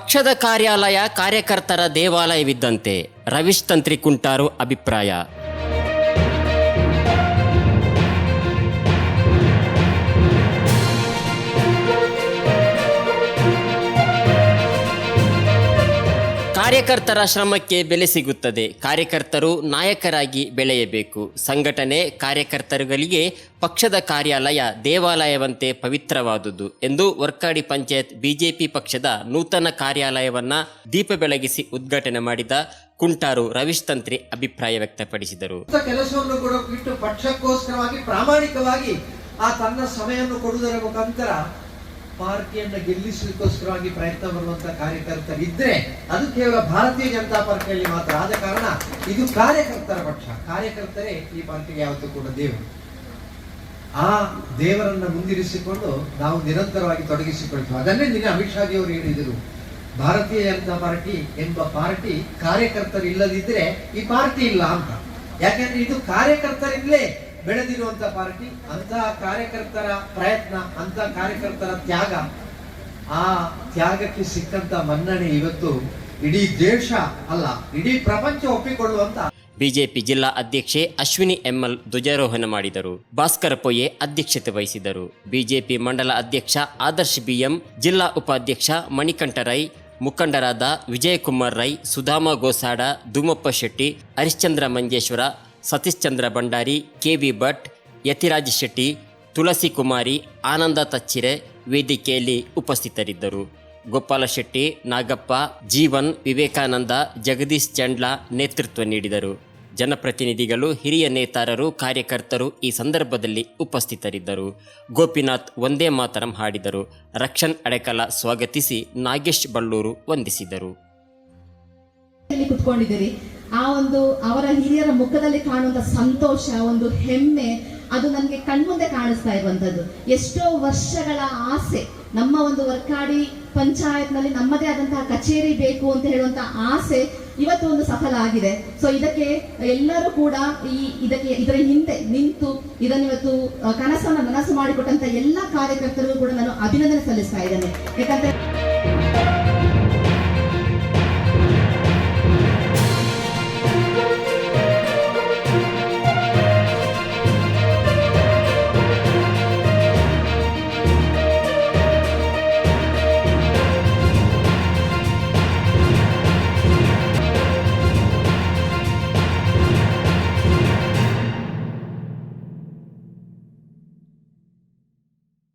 ಪಕ್ಷದ ಕಾರ್ಯಾಲಯ ಕಾರ್ಯಕರ್ತರ ದೇವಾಲಯವಿದ್ದಂತೆ ರವಿಶ್ ತಂತ್ರಿ ಕುಂಟಾರು ಅಭಿಪ್ರಾಯ. ಕಾರ್ಯಕರ್ತರ ಶ್ರಮಕ್ಕೆ ಬೆಲೆ ಸಿಗುತ್ತದೆ. ಕಾರ್ಯಕರ್ತರು ನಾಯಕರಾಗಿ ಬೆಳೆಯಬೇಕು. ಸಂಘಟನೆ ಕಾರ್ಯಕರ್ತರುಗಳಿಗೆ ಪಕ್ಷದ ಕಾರ್ಯಾಲಯ ದೇವಾಲಯವಂತೆ ಪವಿತ್ರವಾದುದು ಎಂದು ವರ್ಕಾಡಿ ಪಂಚಾಯತ್ ಬಿಜೆಪಿ ಪಕ್ಷದ ನೂತನ ಕಾರ್ಯಾಲಯವನ್ನ ದೀಪ ಬೆಳಗಿಸಿ ಉದ್ಘಾಟನೆ ಮಾಡಿದ ಕುಂಟಾರು ರವೀಶ್ ತಂತ್ರಿ ಅಭಿಪ್ರಾಯ ವ್ಯಕ್ತಪಡಿಸಿದರು. ಕೆಲಸವನ್ನು ಕೂಡ ಪಕ್ಷಕ್ಕೋಸ್ಕರವಾಗಿ ಪ್ರಾಮಾಣಿಕವಾಗಿ ಆ ತನ್ನ ಸಮಯವನ್ನು ಕೊಡುವುದರ ಮುಖಾಂತರ ಪಾರ್ಟಿಯನ್ನ ಗೆಲ್ಲಿಸಲಿಕ್ಕೋಸ್ಕರವಾಗಿ ಪ್ರಯತ್ನ ಬರುವಂತ ಕಾರ್ಯಕರ್ತರಿದ್ರೆ ಅದು ಕೇವಲ ಭಾರತೀಯ ಜನತಾ ಪಾರ್ಟಿಯಲ್ಲಿ ಮಾತ್ರ. ಆದ ಕಾರಣ ಇದು ಕಾರ್ಯಕರ್ತರ ಪಕ್ಷ. ಕಾರ್ಯಕರ್ತರೇ ಈ ಪಾರ್ಟಿಗೆ ಯಾವತ್ತೂ ಕೂಡ ದೇವರು. ಆ ದೇವರನ್ನ ಮುಂದಿರಿಸಿಕೊಂಡು ನಾವು ನಿರಂತರವಾಗಿ ತೊಡಗಿಸಿಕೊಳ್ತೀವಿ. ಅದನ್ನೇ ನಿನ್ನೆ ಅಮಿತ್ ಶಾಜಿ ಅವರು ಹೇಳಿದರು. ಭಾರತೀಯ ಜನತಾ ಪಾರ್ಟಿ ಎಂಬ ಪಾರ್ಟಿ ಕಾರ್ಯಕರ್ತರು ಇಲ್ಲದಿದ್ರೆ ಈ ಪಾರ್ಟಿ ಇಲ್ಲ ಅಂತ. ಯಾಕೆಂದ್ರೆ ಇದು ಕಾರ್ಯಕರ್ತರಿಂದಲೇ ಬೆಳೆದಿರುವಂತ ಪಾರ್ಟಿ ಅಂತಹ ಕಾರ್ಯಕರ್ತರ ಪ್ರಯತ್ನ ಅಂತ ಕಾರ್ಯಕರ್ತರ ತ್ಯಾಗ, ಆ ತ್ಯಾಗಕ್ಕೆ ಸಿಕ್ಕಂತ ಮನ್ನಣೆ ಇವತ್ತು ಇಡೀ ದೇಶ ಅಲ್ಲ, ಇಡೀ ಪ್ರಪಂಚ ಒಪ್ಪಿಕೊಳ್ಳುವಂತ ಬಿಜೆಪಿ ಜಿಲ್ಲಾ ಅಧ್ಯಕ್ಷೆ ಅಶ್ವಿನಿ ಎಂಎಲ್ ಧ್ವಜಾರೋಹಣ ಮಾಡಿದರು. ಭಾಸ್ಕರ ಪೊಯ್ಯೆ ಅಧ್ಯಕ್ಷತೆ ವಹಿಸಿದರು. ಬಿಜೆಪಿ ಮಂಡಲ ಅಧ್ಯಕ್ಷ ಆದರ್ಶ್ ಬಿಎಂ, ಜಿಲ್ಲಾ ಉಪಾಧ್ಯಕ್ಷ ಮಣಿಕಂಠ ರೈ, ಮುಖಂಡರಾದ ವಿಜಯಕುಮಾರ್ ರೈ, ಸುಧಾಮ ಗೋಸಾಡ, ಧೂಮಪ್ಪ ಶೆಟ್ಟಿ, ಹರಿಶ್ಚಂದ್ರ ಮಂಜೇಶ್ವರ ಸತೀಶ್ ಚಂದ್ರ ಭಂಡಾರಿ, ಕೆವಿ ಭಟ್, ಯತಿರಾಜ್ ಶೆಟ್ಟಿ, ತುಳಸಿ ಕುಮಾರಿ, ಆನಂದ ತಚ್ಚಿರೆ ವೇದಿಕೆಯಲ್ಲಿ ಉಪಸ್ಥಿತರಿದ್ದರು. ಗೋಪಾಲ ಶೆಟ್ಟಿ, ನಾಗಪ್ಪ, ಜೀವನ್, ವಿವೇಕಾನಂದ, ಜಗದೀಶ್ ಚಂಡ್ಲಾ ನೇತೃತ್ವ ನೀಡಿದರು. ಜನಪ್ರತಿನಿಧಿಗಳು, ಹಿರಿಯ ನೇತಾರರು, ಕಾರ್ಯಕರ್ತರು ಈ ಸಂದರ್ಭದಲ್ಲಿ ಉಪಸ್ಥಿತರಿದ್ದರು. ಗೋಪಿನಾಥ್ ಒಂದೇ ಮಾತರಂ ಹಾಡಿದರು. ರಕ್ಷನ್ ಅಡೆಕಲ ಸ್ವಾಗತಿಸಿ ನಾಗೇಶ್ ಬಳ್ಳೂರು ವಂದಿಸಿದರು. ಆ ಒಂದು ಅವರ ಹಿರಿಯರ ಮುಖದಲ್ಲಿ ಕಾಣುವಂತ ಸಂತೋಷ ಒಂದು ಹೆಮ್ಮೆ, ಅದು ನನಗೆ ಕಣ್ಮುಂದೆ ಕಾಣಿಸ್ತಾ ಇರುವಂತದ್ದು ಎಷ್ಟೋ ವರ್ಷಗಳ ಆಸೆ, ನಮ್ಮ ಒಂದು ವರ್ಕಾಡಿ ಪಂಚಾಯತ್ನಲ್ಲಿ ನಮ್ಮದೇ ಆದಂತಹ ಕಚೇರಿ ಬೇಕು ಅಂತ ಹೇಳುವಂತ ಆಸೆ ಇವತ್ತು ಒಂದು ಸಫಲ ಆಗಿದೆ. ಸೊ ಇದಕ್ಕೆ ಎಲ್ಲರೂ ಕೂಡ ಈ ಇದಕ್ಕೆ ಇದರ ಹಿಂದೆ ನಿಂತು ಇದನ್ನು ಇವತ್ತು ಕನಸನ್ನ ನನಸು ಮಾಡಿಕೊಟ್ಟಂತ ಎಲ್ಲ ಕಾರ್ಯಕರ್ತರಿಗೂ ಕೂಡ ನಾನು ಅಭಿನಂದನೆ ಸಲ್ಲಿಸ್ತಾ ಇದ್ದೇನೆ. ಯಾಕಂದ್ರೆ